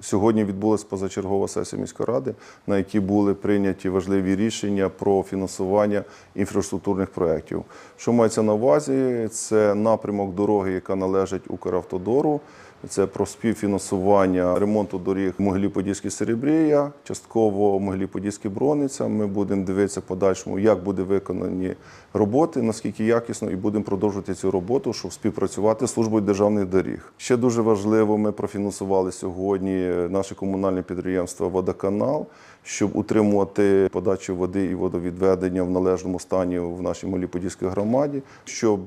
Сьогодні відбулася позачергова сесія міської ради, на якій були прийняті важливі рішення про фінансування інфраструктурних проєктів. Що мається на увазі? Це напрямок дороги, яка належить Укравтодору. Це про співфінансування ремонту доріг Могилів-Подільський Серебрія, частково Могилів-Подільський Брониця. Ми будемо дивитися подальшому, як буде виконані роботи, наскільки якісно, і будемо продовжувати цю роботу, щоб співпрацювати з службою державних доріг. Ще дуже важливо, ми профінансували сьогодні наше комунальне підприємство Водоканал, щоб утримувати подачу води і водовідведення в належному стані в нашій Могилів-Подільській громаді, щоб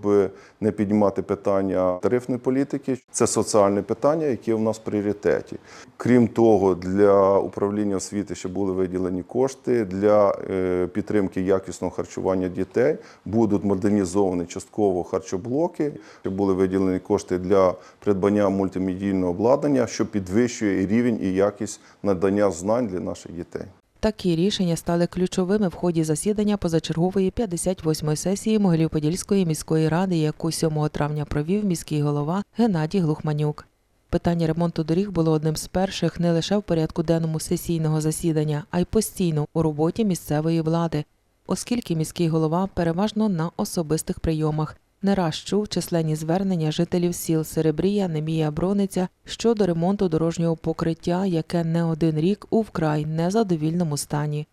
не піднімати питання тарифної політики. Це соціальне питання, яке в нас в пріоритеті. Крім того, для управління освіти ще були виділені кошти для е, підтримки якісного харчування дітей. Будуть модернізовані частково харчоблоки. Були виділені кошти для придбання мультимедійного обладнання, що підвищує рівень і якість надання знань для наших дітей. Такі рішення стали ключовими в ході засідання позачергової 58-ї сесії Могилів-Подільської міської ради, яку 7 травня провів міський голова Геннадій Глухманюк. Питання ремонту доріг було одним з перших не лише в порядку денному сесійного засідання, а й постійно у роботі місцевої влади, оскільки міський голова переважно на особистих прийомах не раз чув численні звернення жителів сіл Серебрія, Немія, Брониця щодо ремонту дорожнього покриття, яке не один рік у вкрай незадовільному стані.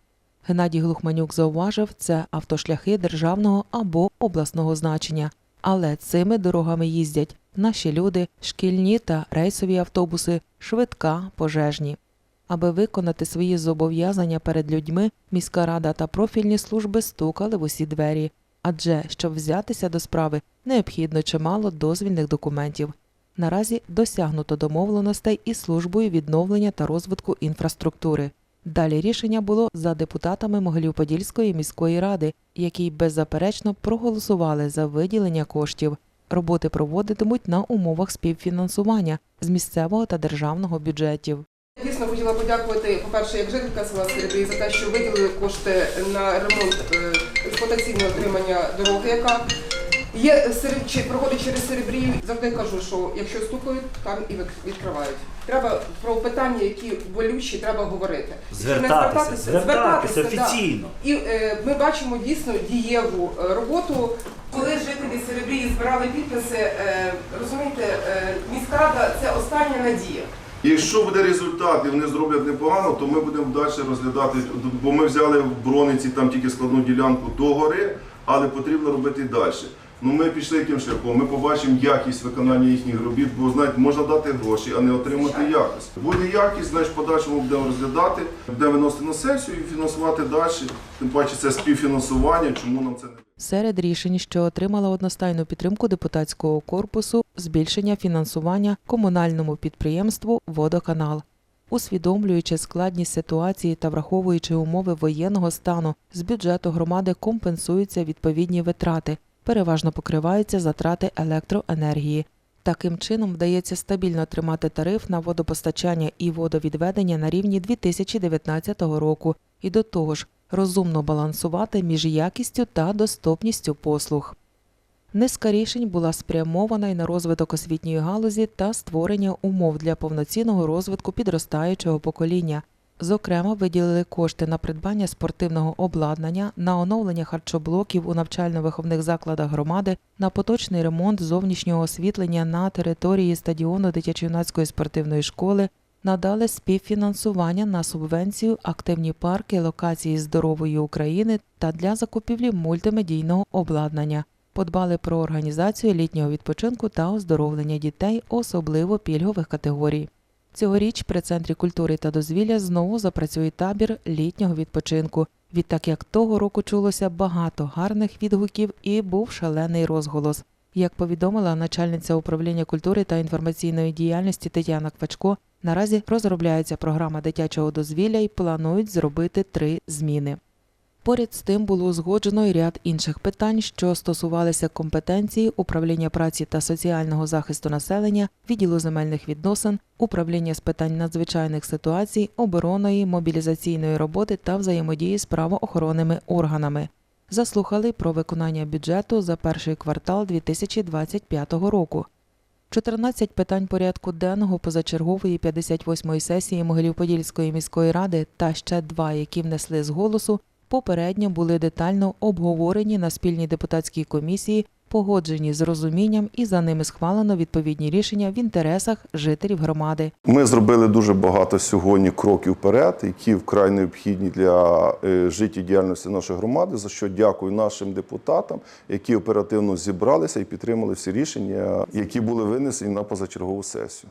Геннадій Глухманюк зауважив, це автошляхи державного або обласного значення, але цими дорогами їздять наші люди, шкільні та рейсові автобуси, швидка, пожежні. Аби виконати свої зобов'язання перед людьми, міська рада та профільні служби стукали в усі двері, адже щоб взятися до справи, необхідно чимало дозвільних документів. Наразі досягнуто домовленостей із службою відновлення та розвитку інфраструктури. Далі рішення було за депутатами Могилів-Подільської міської ради, які беззаперечно проголосували за виділення коштів. Роботи проводитимуть на умовах співфінансування з місцевого та державного бюджетів. Дійсно хотіла подякувати, по-перше, як жителька села Серебрій за те, що виділили кошти на ремонт е, експлуатаційного отримання дороги, яка є серед- чи проходить через Серебрію. Завжди кажу, що якщо стукають, там і відкривають. Треба про питання, які болючі, треба говорити. Щоб не Звертатися, звертатися да. І е, ми бачимо дійсно дієву е, роботу. Коли жителі Серебрії збирали підписи, е, розумієте, е, міська рада це остання надія. Якщо буде результат і вони зроблять непогано, то ми будемо далі розглядати, бо ми взяли в Брониці там тільки складну ділянку до гори, але потрібно робити і далі. Ну ми пішли яким шляхом. Ми побачимо якість виконання їхніх робіт, бо знаєте, можна дати гроші, а не отримати якість. Буде якість, значить подальшому будемо розглядати, будемо виносити на сесію і фінансувати далі. Тим паче це співфінансування. Чому нам це не Серед рішень, що отримала одностайну підтримку депутатського корпусу, збільшення фінансування комунальному підприємству Водоканал. Усвідомлюючи складність ситуації та враховуючи умови воєнного стану, з бюджету громади компенсуються відповідні витрати, переважно покриваються затрати електроенергії. Таким чином вдається стабільно тримати тариф на водопостачання і водовідведення на рівні 2019 року, і до того ж розумно балансувати між якістю та доступністю послуг. Низка рішень була спрямована й на розвиток освітньої галузі та створення умов для повноцінного розвитку підростаючого покоління. Зокрема, виділили кошти на придбання спортивного обладнання, на оновлення харчоблоків у навчально-виховних закладах громади, на поточний ремонт зовнішнього освітлення на території стадіону дитячо-юнацької спортивної школи, надали співфінансування на субвенцію активні парки локації здорової України та для закупівлі мультимедійного обладнання. Подбали про організацію літнього відпочинку та оздоровлення дітей, особливо пільгових категорій. Цьогоріч при центрі культури та дозвілля знову запрацює табір літнього відпочинку. Відтак як того року чулося багато гарних відгуків і був шалений розголос. Як повідомила начальниця управління культури та інформаційної діяльності Тетяна Квачко, наразі розробляється програма дитячого дозвілля і планують зробити три зміни. Поряд з тим було узгоджено й ряд інших питань, що стосувалися компетенції управління праці та соціального захисту населення, відділу земельних відносин, управління з питань надзвичайних ситуацій, оборонної, мобілізаційної роботи та взаємодії з правоохоронними органами. Заслухали про виконання бюджету за перший квартал 2025 року. 14 питань порядку денного позачергової 58-ї сесії Могилів-Подільської міської ради та ще два, які внесли з голосу, попередньо були детально обговорені на спільній депутатській комісії, погоджені з розумінням і за ними схвалено відповідні рішення в інтересах жителів громади. Ми зробили дуже багато сьогодні кроків вперед, які вкрай необхідні для е, життєдіяльності нашої громади. За що дякую нашим депутатам, які оперативно зібралися і підтримали всі рішення, які були винесені на позачергову сесію.